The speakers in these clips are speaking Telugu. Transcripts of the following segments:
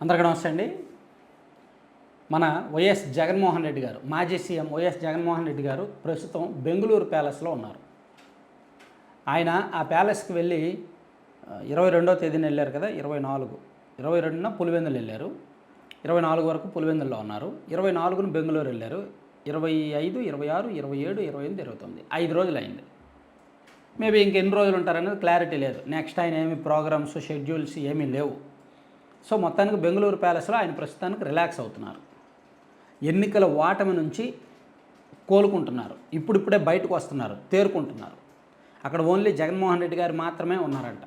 అందరికీ నమస్తే అండి. మన వైఎస్ జగన్మోహన్ రెడ్డి గారు మాజీ సీఎం వైఎస్ జగన్మోహన్ రెడ్డి గారు ప్రస్తుతం బెంగళూరు ప్యాలెస్లో ఉన్నారు. ఆయన ఆ ప్యాలెస్కి వెళ్ళి ఇరవై రెండో తేదీన వెళ్ళారు కదా ఇరవై నాలుగు. ఇరవై రెండున పులివెందులు వెళ్ళారు. ఇరవై నాలుగు వరకు పులివెందుల్లో ఉన్నారు. ఇరవై నాలుగున బెంగళూరు వెళ్ళారు. ఇరవై ఐదు ఇరవై ఆరు ఇరవై ఏడు ఇరవై ఎనిమిది ఇరవై తొమ్మిది. ఐదు రోజులు అయింది. మేబీ ఇంకెన్ని రోజులు ఉంటారనేది క్లారిటీ లేదు. నెక్స్ట్ ఆయన ఏమి ప్రోగ్రామ్స్ షెడ్యూల్స్ ఏమీ లేవు. సో మొత్తానికి బెంగళూరు ప్యాలెస్లో ఆయన ప్రస్తుతానికి రిలాక్స్ అవుతున్నారు. ఎన్నికల ఓటమి నుంచి కోలుకుంటున్నారు. ఇప్పుడిప్పుడే బయటకు వస్తున్నారు తేరుకుంటున్నారు. అక్కడ ఓన్లీ జగన్మోహన్ రెడ్డి గారు మాత్రమే ఉన్నారంట.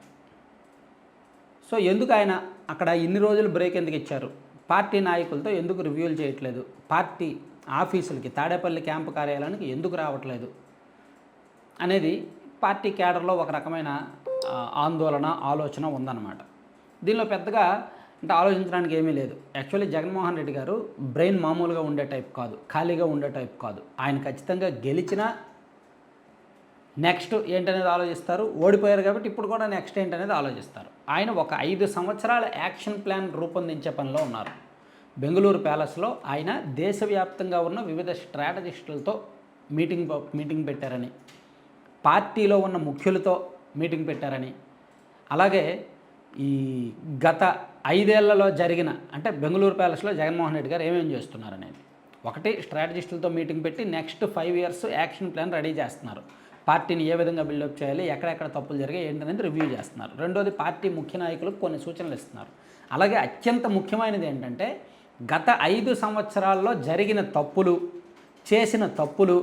సో ఎందుకు ఆయన అక్కడ ఇన్ని రోజులు బ్రేక్ ఎందుకు ఇచ్చారు? పార్టీ నాయకులతో ఎందుకు రివ్యూలు చేయట్లేదు? పార్టీ ఆఫీసులకి తాడేపల్లి క్యాంపు కార్యాలయానికి ఎందుకు రావట్లేదు? అనేది పార్టీ క్యాడర్లో ఒక రకమైన ఆందోళన ఆలోచన ఉందన్నమాట. దీనిలో పెద్దగా అంటే ఆలోచించడానికి ఏమీ లేదు. యాక్చువల్లీ జగన్మోహన్ రెడ్డి గారు బ్రెయిన్ మామూలుగా ఉండే టైప్ కాదు ఖాళీగా ఉండే టైప్ కాదు. ఆయన ఖచ్చితంగా గెలిచిన నెక్స్ట్ ఏంటనేది ఆలోచిస్తారు ఓడిపోయారు కాబట్టి ఇప్పుడు కూడా నెక్స్ట్ ఏంటనేది ఆలోచిస్తారు. ఆయన ఒక ఐదు సంవత్సరాల యాక్షన్ ప్లాన్ రూపొందించే పనిలో ఉన్నారు. బెంగళూరు ప్యాలెస్లో ఆయన దేశవ్యాప్తంగా ఉన్న వివిధ స్ట్రాటజిస్టులతో మీటింగ్ మీటింగ్ పెట్టారని పార్టీలో ఉన్న ముఖ్యులతో మీటింగ్ పెట్టారని అలాగే ఈ గత ఐదేళ్ళలో జరిగిన అంటే బెంగళూరు ప్యాలెస్లో జగన్మోహన్ రెడ్డి గారు ఏమేమి చేస్తున్నారనేది. ఒకటి స్ట్రాటజిస్టులతో మీటింగ్ పెట్టి next five years action plan ready చేస్తున్నారు. పార్టీని ఏ విధంగా బిల్డప్ చేయాలి ఎక్కడెక్కడ తప్పులు జరిగాయి ఏంటనేది రివ్యూ చేస్తున్నారు. రెండోది పార్టీ ముఖ్య నాయకులకు కొన్ని సూచనలు ఇస్తున్నారు. అలాగే అత్యంత ముఖ్యమైనది ఏంటంటే గత ఐదు సంవత్సరాల్లో జరిగిన తప్పులు చేసిన తప్పులు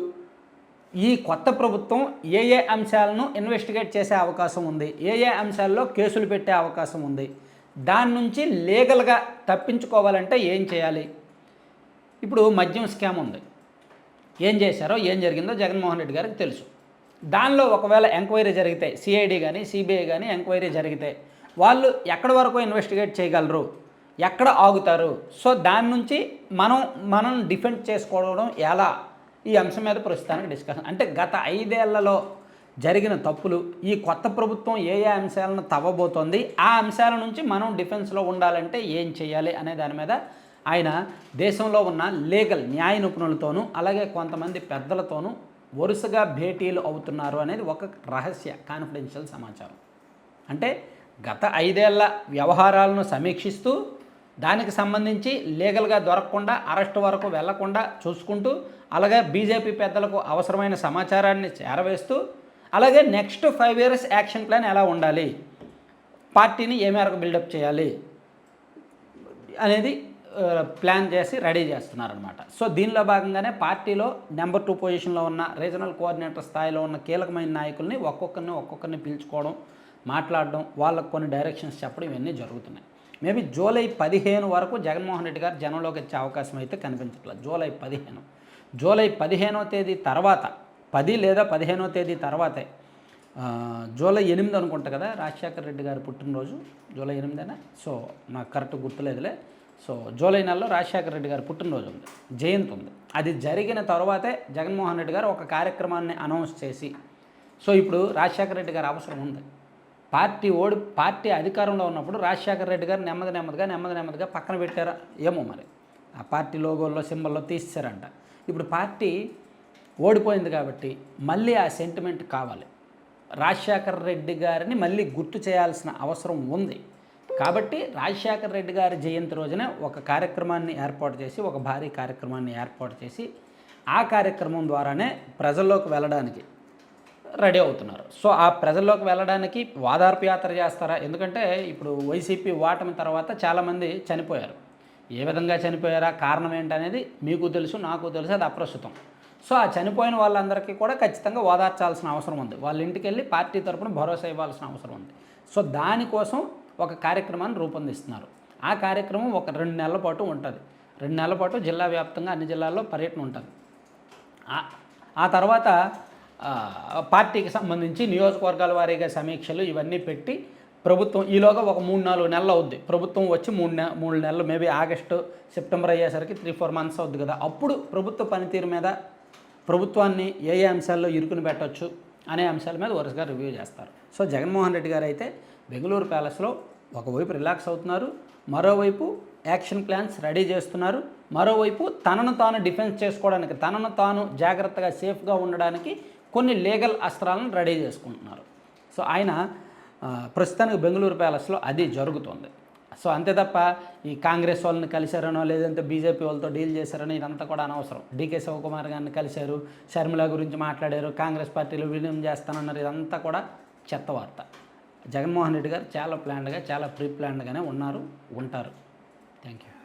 ఈ కొత్త ప్రభుత్వం ఏ ఏ అంశాలను ఇన్వెస్టిగేట్ చేసే అవకాశం ఉంది ఏ ఏ అంశాల్లో కేసులు పెట్టే అవకాశం ఉంది దాని నుంచి లీగల్గా తప్పించుకోవాలంటే ఏం చేయాలి? ఇప్పుడు మద్యం స్కామ్ ఉంది. ఏం చేశారో ఏం జరిగిందో జగన్మోహన్ రెడ్డి గారికి తెలుసు. దానిలో ఒకవేళ ఎంక్వైరీ జరిగితే సిఐడి కానీ సిబిఐ కానీ ఎంక్వైరీ జరిగితే వాళ్ళు ఎక్కడి వరకు ఇన్వెస్టిగేట్ చేయగలరు? ఎక్కడ ఆగుతారు? సో దాని నుంచి మనం మనం డిఫెండ్ చేసుకోవడం ఎలా? ఈ అంశం మీద ప్రస్తుతానికి డిస్కషన్. అంటే గత ఐదేళ్ళలో జరిగిన తప్పులు ఈ కొత్త ప్రభుత్వం ఏ ఏ అంశాలను తవ్వబోతోంది ఆ అంశాల నుంచి మనం డిఫెన్స్లో ఉండాలంటే ఏం చేయాలి అనే దాని మీద ఆయన దేశంలో ఉన్న లీగల్ న్యాయ నిపుణులతోనూ అలాగే కొంతమంది పెద్దలతోనూ వరుసగా భేటీలు అవుతున్నారు అనేది ఒక రహస్య కాన్ఫిడెన్షియల్ సమాచారం. అంటే గత ఐదేళ్ళ వ్యవహారాలను సమీక్షిస్తూ దానికి సంబంధించి లీగల్గా దొరకకుండా అరెస్ట్ వరకు వెళ్ళకుండా చూసుకుంటూ అలాగే బీజేపీ పెద్దలకు అవసరమైన సమాచారాన్ని చేరవేస్తూ అలాగే next five years action plan ఎలా ఉండాలి? పార్టీని ఏ మేరకు బిల్డప్ చేయాలి? అనేది ప్లాన్ చేసి రెడీ చేస్తున్నారనమాట సో దీనిలో భాగంగానే పార్టీలో నెంబర్ టూ పొజిషన్లో ఉన్న రీజనల్ కోఆర్డినేటర్ స్థాయిలో ఉన్న కీలకమైన నాయకుల్ని ఒక్కొక్కరిని ఒక్కొక్కరిని పిలుచుకోవడం మాట్లాడడం వాళ్ళకు కొన్ని డైరెక్షన్స్ చెప్పడం ఇవన్నీ జరుగుతున్నాయి. మేబీ జూలై పదిహేను వరకు జగన్మోహన్ రెడ్డి గారు జనంలోకి వచ్చే అవకాశం అయితే కనిపించట్లేదు. జూలై పదిహేను. జూలై పదిహేనో తేదీ తర్వాత పది లేదా పదిహేనో తేదీ తర్వాతే జూలై ఎనిమిది అనుకుంటా కదా రాజశేఖర రెడ్డి గారి పుట్టినరోజు జూలై ఎనిమిదేనా? సో నాకు కరెక్ట్ గుర్తులేదులే. సో జూలై నెలలో రాజశేఖర రెడ్డి గారి పుట్టినరోజు ఉంది జయంతి ఉంది. అది జరిగిన తర్వాతే జగన్మోహన్ రెడ్డి గారు ఒక కార్యక్రమాన్ని అనౌన్స్ చేసి సో ఇప్పుడు రాజశేఖర రెడ్డి గారు అవసరం ఉంది. పార్టీ ఓడి పార్టీ అధికారంలో ఉన్నప్పుడు రాజశేఖర రెడ్డి గారు నెమ్మది నెమ్మదిగా నెమ్మది నెమ్మదిగా పక్కన పెట్టారా? ఏమో మరి. ఆ పార్టీ లోగోల్లో సింబల్లో తీసేశారంట. ఇప్పుడు పార్టీ ఓడిపోయింది కాబట్టి మళ్ళీ ఆ సెంటిమెంట్ కావాలి. రాజశేఖర్ రెడ్డి గారిని మళ్ళీ గుర్తు చేయాల్సిన అవసరం ఉంది. కాబట్టి రాజశేఖర్ రెడ్డి గారి జయంతి రోజున ఒక కార్యక్రమాన్ని ఏర్పాటు చేసి ఒక భారీ కార్యక్రమాన్ని ఏర్పాటు చేసి ఆ కార్యక్రమం ద్వారానే ప్రజల్లోకి వెళ్ళడానికి రెడీ అవుతున్నారు. సో ఆ ప్రజల్లోకి వెళ్ళడానికి వాదార్పు యాత్ర చేస్తారా? ఎందుకంటే ఇప్పుడు వైసీపీ ఓటమి తర్వాత చాలామంది చనిపోయారు. ఏ విధంగా చనిపోయారా? కారణం ఏంటనేది మీకు తెలుసు నాకు తెలుసు అది అప్రస్తుతం. సో ఆ చనిపోయిన వాళ్ళందరికీ కూడా ఖచ్చితంగా ఓదార్చాల్సిన అవసరం ఉంది. వాళ్ళ ఇంటికి వెళ్ళి పార్టీ తరపున భరోసా ఇవ్వాల్సిన అవసరం ఉంది. సో దానికోసం ఒక కార్యక్రమాన్ని రూపొందిస్తున్నారు. ఆ కార్యక్రమం ఒక రెండు నెలల పాటు ఉంటుంది. రెండు నెలల పాటు జిల్లా వ్యాప్తంగా అన్ని జిల్లాల్లో పర్యటన ఉంటుంది. ఆ- తర్వాత పార్టీకి సంబంధించి నియోజకవర్గాల వారీగా సమీక్షలు ఇవన్నీ పెట్టి ప్రభుత్వం ఈలోగా ఒక మూడు నాలుగు నెలలు అవుద్ది. ప్రభుత్వం వచ్చి మూడు నె మూడు నెలలు మేబీ ఆగస్టు సెప్టెంబర్ అయ్యేసరికి త్రీ ఫోర్ మంత్స్ అవుద్ది కదా. అప్పుడు ప్రభుత్వ పనితీరు మీద ప్రభుత్వాన్ని ఏ ఏ అంశాల్లో ఇరుకుని పెట్టవచ్చు అనే అంశాల మీద వరుసగా రివ్యూ చేస్తారు. సో జగన్మోహన్ రెడ్డి గారు అయితే బెంగళూరు ప్యాలెస్లో ఒకవైపు రిలాక్స్ అవుతున్నారు మరోవైపు యాక్షన్ ప్లాన్స్ రెడీ చేస్తున్నారు మరోవైపు తనను తాను డిఫెన్స్ చేసుకోవడానికి తనను తాను జాగ్రత్తగా సేఫ్గా ఉండడానికి కొన్ని లీగల్ అస్త్రాలను రెడీ చేసుకుంటున్నారు. సో ఆయన ప్రస్తుతానికి బెంగళూరు ప్యాలెస్లో అది జరుగుతుంది. సో అంతే తప్ప ఈ కాంగ్రెస్ వాళ్ళని కలిశారనో లేదంటే బీజేపీ వాళ్ళతో డీల్ చేశారనో ఇదంతా కూడా అనవసరం. డీకే శివకుమార్ గారిని కలిశారు షర్మిల గురించి మాట్లాడారు కాంగ్రెస్ పార్టీలో విలీనం చేస్తానన్నారు ఇదంతా కూడా చెత్త వార్త. జగన్మోహన్ రెడ్డి గారు చాలా ప్లాన్డ్గా చాలా ప్రీ ప్లాన్డ్గానే ఉన్నారు ఉంటారు. Thank you